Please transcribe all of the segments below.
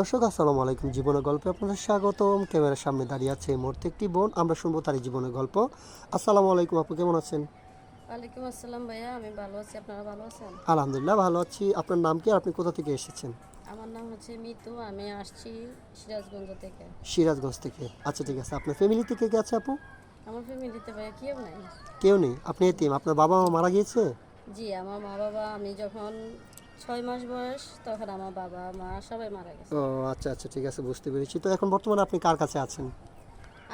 দর্শক আসসালামু আলাইকুম। জীবনের গল্পে আপনাদের স্বাগতম। ক্যামেরার সামনে দাঁড়িয়ে আছে এই মুহূর্তে একটি বোন। আমরা শুনব তার জীবনের গল্প। আসসালামু আলাইকুম আপু কেমন আছেন? ওয়ালাইকুম আসসালাম ভাইয়া আমি ভালো আছি। আপনারা ভালো আছেন? আলহামদুলিল্লাহ ভালো আছি। আপনার নাম কি আর আপনি কোথা থেকে এসেছেন? আমার নাম হচ্ছে মিতু আমি আসছি সিরাজগঞ্জ থেকে। সিরাজগঞ্জ থেকে। আচ্ছা ঠিক আছে। আপনার ফ্যামিলি থেকে কে আছে আপু? আমার ফ্যামিলিতে ভাইয়া কেউ নাই। কেউ নেই। আপনি এতিম। আপনার বাবা মা মারা গিয়েছে? জি আমার মা বাবা আমি যখন ছয় মাস বয়স তখন আমার বাবা মা সবাই মারা গেছে। ও আচ্ছা আচ্ছা ঠিক আছে বুঝতে পেরেছি। তো এখন বর্তমানে আপনি কার কাছে আছেন?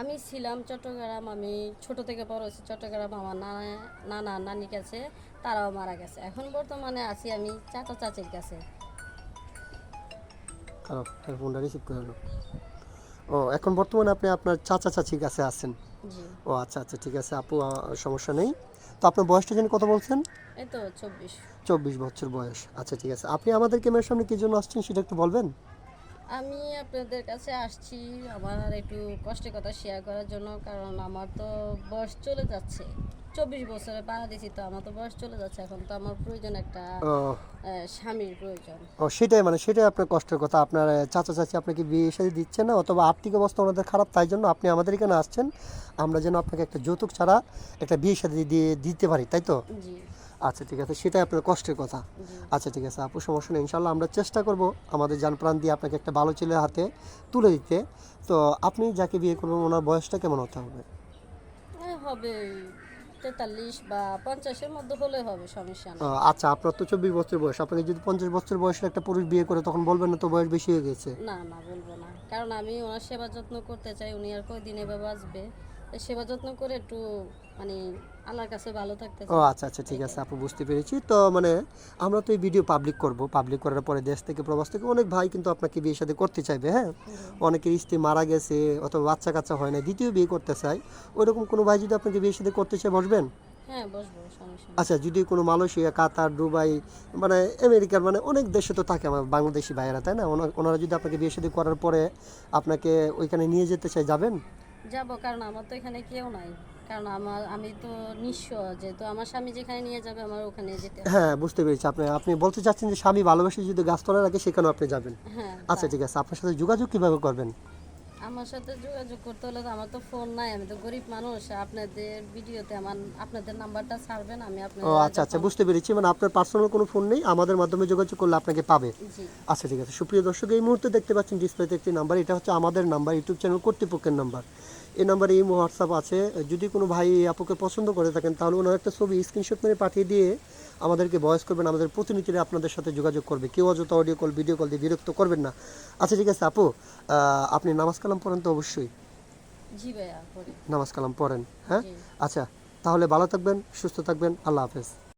আমি ছিলাম চট্টগ্রাম আমি ছোট থেকে বড় হয়েছি চট্টগ্রাম আমার নানা নানা নানির কাছে তারাও মারা গেছে। এখন বর্তমানে আছি আমি চাচা চাচির কাছে। কারও ফোনটা রিসিভ করে ও এখন বর্তমানে আপনি আপনার চাচা চাচির কাছে আছেন? ও আচ্ছা আচ্ছা ঠিক আছে আপু সমস্যা নেই। তো আপনার বয়সটা জানি কত বলছেন? এই তো চব্বিশ। চব্বিশ বছর বয়স। আচ্ছা ঠিক আছে। আপনি আমাদের ক্যামেরার সামনে কি জন্য আসছেন সেটা একটু বলবেন? আমি আপনাদের কাছে আসছি আমার একটু কষ্টের কথা শেয়ার করার জন্য কারণ আমার তো বয়স চলে যাচ্ছে। চব্বিশ বছরে পাড়া দিছি তো আমার তো বয়স চলে যাচ্ছে এখন তো আমার প্রয়োজন একটা স্বামীর প্রয়োজন। ও সেটাই মানে সেটাই আপনার কষ্টের কথা। আপনার চাচা চাচি আপনাকে বিয়ে সাথে দিচ্ছে না অথবা আর্থিক অবস্থা ওনাদের খারাপ তাই জন্য আপনি আমাদের এখানে আসছেন। আমরা যেন আপনাকে একটা যৌতুক ছাড়া একটা বিয়ে সাথে দিয়ে দিতে পারি তাই তো? আচ্ছা ঠিক আছে সেটাই আপনার কষ্টের কথা। আচ্ছা ঠিক আছে আপু সমস্যা নেই ইনশাল্লাহ আমরা চেষ্টা করব আমাদের যান প্রাণ দিয়ে আপনাকে একটা ভালো ছেলের হাতে তুলে দিতে। তো আপনি যাকে বিয়ে করবেন ওনার বয়সটা কেমন হতে হবে? হবে তেতাল্লিশ বা পঞ্চাশের মধ্যে হলে হবে সমস্যা না আচ্ছা আপনার তো চব্বিশ বছর বয়স। আপনাকে যদি পঞ্চাশ বছর বয়সের একটা পুরুষ বিয়ে করে তখন বলবেন না তো বয়স বেশি হয়ে গেছে? না না বলব না। কারণ আমি ওনার সেবা যত্ন করতে চাই উনি আর কয়দিন এভাবে এই সেবা যত্ন করে একটু মানে আল্লাহর কাছে ভালো থাকতে ও আচ্ছা আচ্ছা ঠিক আছে আপু বুঝতে পেরেছি। তো মানে আমরা তো এই ভিডিও পাবলিক করব। পাবলিক করার পরে দেশ থেকে প্রবাস থেকে অনেক ভাই কিন্তু আপনাকে বিয়ে সাথে করতে চাইবে হ্যাঁ? অনেকের স্ত্রী মারা গেছে অথবা বাচ্চা কাচ্চা হয় না দ্বিতীয় বিয়ে করতে চায়। ওইরকম কোনো ভাই যদি আপনাকে বিয়ে সাথে করতে চায় বসবেন? হ্যাঁ আচ্ছা যদি কোনো মালয়েশিয়া কাতার দুবাই মানে আমেরিকার মানে অনেক দেশে তো থাকে আমার বাংলাদেশি ভাইয়েরা তাই না? ওনারা যদি আপনাকে বিয়ে সাথে করার পরে আপনাকে ওইখানে নিয়ে যেতে চাই যাবেন? যাব কারণ আমার তো এখানে কেউ নাই। কারণ আমার আমি তো নিঃস্ব যেহেতু আমার স্বামী যেখানে নিয়ে যাবে আমার ওখানে যেতে হ্যাঁ বুঝতে পেরেছি। আপনি আপনি বলতে চাচ্ছেন যে স্বামী ভালোবেসে যদি গাছতলা আগে সেখানে আপনি যাবেন। হ্যাঁ আচ্ছা ঠিক আছে। আপনার সাথে যোগাযোগ কীভাবে করবেন? আমার সাথে যোগাযোগ করতে হলে তো আমার তো ফোন নাই আমি তো গরিব মানুষ আপনাদের ভিডিওতে আমার আপনাদের নাম্বারটা ছাড়বেন আমি ও আচ্ছা আচ্ছা বুঝতে পেরেছি। মানে আপনার পার্সোনাল কোনো ফোন নেই আমাদের মাধ্যমে যোগাযোগ করলে আপনাকে পাবে। জি। আচ্ছা ঠিক আছে। সুপ্রিয় দর্শক এই মুহূর্তে দেখতে পাচ্ছেন ডিসপ্লেতে একটি নাম্বার এটা হচ্ছে আমাদের নাম্বার ইউটিউব চ্যানেল কর্তৃপক্ষের নাম্বার এই নাম্বারে এই হোয়াটসঅ্যাপ আছে। যদি কোনো ভাই আপুকে পছন্দ করে থাকেন তাহলে ওনার একটা ছবি স্ক্রিনশট মেরে পাঠিয়ে দিয়ে আমাদেরকে ভয়েস করবেন আমাদের প্রতিনিধিরা আপনাদের সাথে যোগাযোগ করবে। কেউ অযথা অডিও কল ভিডিও কল দিয়ে বিরক্ত করবেন না। আচ্ছা ঠিক আছে আপু আপনি নামাজ কালাম পড়েন তো অবশ্যই? জি ভাইয়া নামাজ কালাম পড়েন হ্যাঁ? আচ্ছা তাহলে ভালো থাকবেন সুস্থ থাকবেন আল্লাহ হাফেজ।